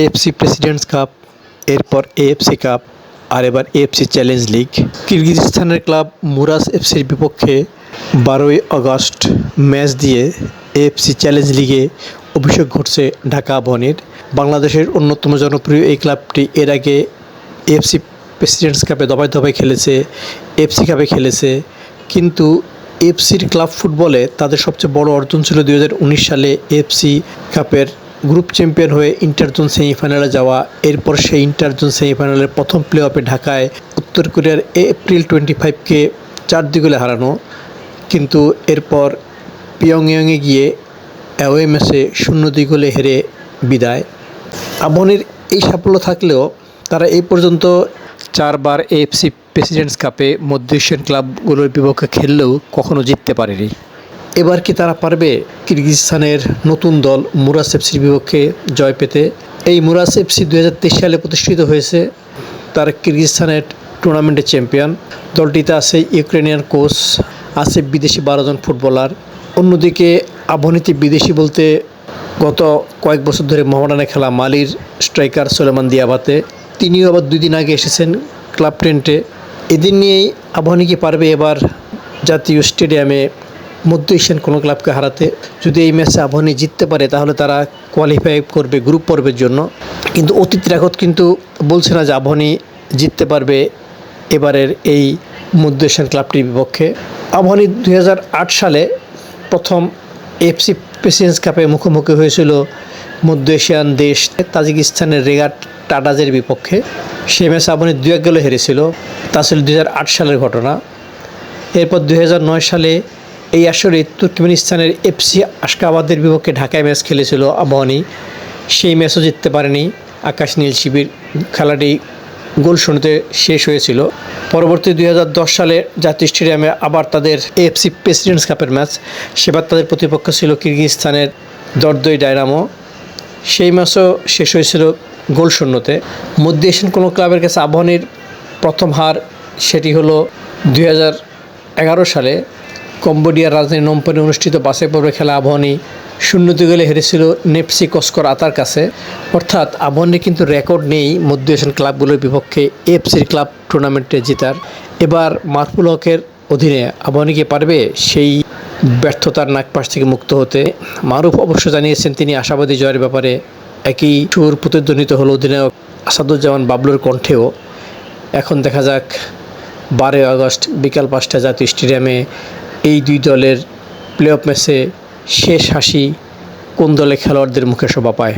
AFC presidents cup এরপর AFC cup আর এবার এএফসি চ্যালেঞ্জ লিগ কিরগিজস্তানের ক্লাব মুরাস এফসির বিপক্ষে বারোই আগস্ট ম্যাচ দিয়ে এএফসি চ্যালেঞ্জ লিগে অভিষেক ঘটছে ঢাকা আবাহনীর। বাংলাদেশের অন্যতম জনপ্রিয় এই ক্লাবটি এর আগে এএফসি প্রেসিডেন্টস কাপে দফায় দফায় খেলেছে এফসি কাপে খেলেছে। কিন্তু এফসির ক্লাব ফুটবলে তাদের সবচেয়ে বড় অর্জন ছিল দু হাজার উনিশ সালে এফসি কাপের গ্রুপ চ্যাম্পিয়ন হয়ে ইন্টারজোন সেমিফাইনালে যাওয়া, এরপর সেই ইন্টারজোন সেমিফাইনালের প্রথম প্লে অফে ঢাকায় উত্তর কোরিয়ার এপ্রিল টোয়েন্টি ফাইভকে চার দিগুলে হারানো। কিন্তু এরপর পিয়ংইয়ংয়ে গিয়ে অ্যাওয়ে ম্যাচে শূন্য দিগুলে হেরে বিদায়। আবহনীর এই সাফল্য থাকলেও তারা এই পর্যন্ত চারবার এএফসি প্রেসিডেন্টস কাপে মধ্য এশিয়ান ক্লাবগুলোর বিপক্ষে খেললেও কখনো জিততে পারেনি। এবার কি তারা পারবে? কিরগিজস্তানের নতুন দল মুরাস এফসির বিপক্ষে জয় পেতে। এই মুরাস এফসি দু সালে প্রতিষ্ঠিত হয়েছে। তার কিরগিজস্তানের টুর্নামেন্টের চ্যাম্পিয়ন দলটিতে আছে ইউক্রেনিয়ান কোচ, আছে বিদেশি বারোজন ফুটবলার। অন্যদিকে আবহনীতি বিদেশি বলতে গত কয়েক বছর ধরে মোহামেডানে খেলা মালির, স্ট্রাইকার সোলেমান দিয়াবাতে। তিনিও আবার দুই দিন আগে এসেছেন ক্লাব টেন্টে। এদিন নিয়েই আবহানী কি পারবে এবার জাতীয় স্টেডিয়ামে মধ্য এশিয়ান কোনো ক্লাবকে হারাতে যদি এই ম্যাচে আবহানী জিততে পারে, তাহলে তারা কোয়ালিফাই করবে গ্রুপ পর্বের জন্য। কিন্তু অতীত রেকর্ড কিন্তু বলছে না যে আবহানী জিততে পারবে এবারের এই মধ্য এশিয়ান ক্লাবটির বিপক্ষে। আবহানী দুই সালে প্রথম এফসি প্রেসিডেন্স কাপে মুখোমুখি হয়েছিল মধ্য এশিয়ান দেশ তাজিকিস্তানের রেগাট টাটাজের বিপক্ষে। সে ম্যাচে আবহানী দু এক গেলে হেরেছিল। তা ছিল দু হাজার আট সালের ঘটনা। এরপর দু হাজার নয় সালে এই আসরে তুর্কমেনিস্তানের এফসি আশকাবাদের বিপক্ষে ঢাকায় ম্যাচ খেলেছিল আবহানী। সেই ম্যাচও জিততে পারেনি আকাশ নীল শিবির। খেলাটি গোল শূন্যতে শেষ হয়েছিল। পরবর্তী দুই হাজার দশ সালে জাতীয় স্টেডিয়ামে আবার তাদের এফসি প্রেসিডেন্টস কাপের ম্যাচ। সেবার তাদের প্রতিপক্ষ ছিল কিরগিজস্তানের দর্দই ডায়নামো। সেই ম্যাচও শেষ হয়েছিল গোল শূন্যতে। মধ্য এশিয়ান কোনো ক্লাবের কাছে আবহানীর প্রথম হার সেটি হলো দুই সালে। কম্বোডিয়ার রাজধানী নম্পনে অনুষ্ঠিত বাসে পর্বে খেলা আবহানী শূন্য গেলে হেরেছিল নেপসি কস্কর আতার কাছে। অর্থাৎ আবহানী কিন্তু রেকর্ড নেই মধ্য এশিয়ান ক্লাবগুলোর বিপক্ষে এফসির ক্লাব টুর্নামেন্টে জেতার। এবার মারফুল হকের অধীনে আবহানীকে পারবে? সেই ব্যর্থতার নাকপাশ থেকে মুক্ত হতে মারুফ অবশ্য জানিয়েছেন, তিনি আশাবাদী জয়ের ব্যাপারে একই সুর প্রতিধ্বনিত হল অধিনায়ক আসাদুজ্জামান বাবলুর কণ্ঠেও। এখন দেখা যাক, বারোই আগস্ট বিকাল পাঁচটা জাতীয় স্টেডিয়ামে এই দুই দলের প্লে অফ ম্যাচে শেষ হাসি কোন দলে খেলোয়াড়দের মুখে শোভা পায়?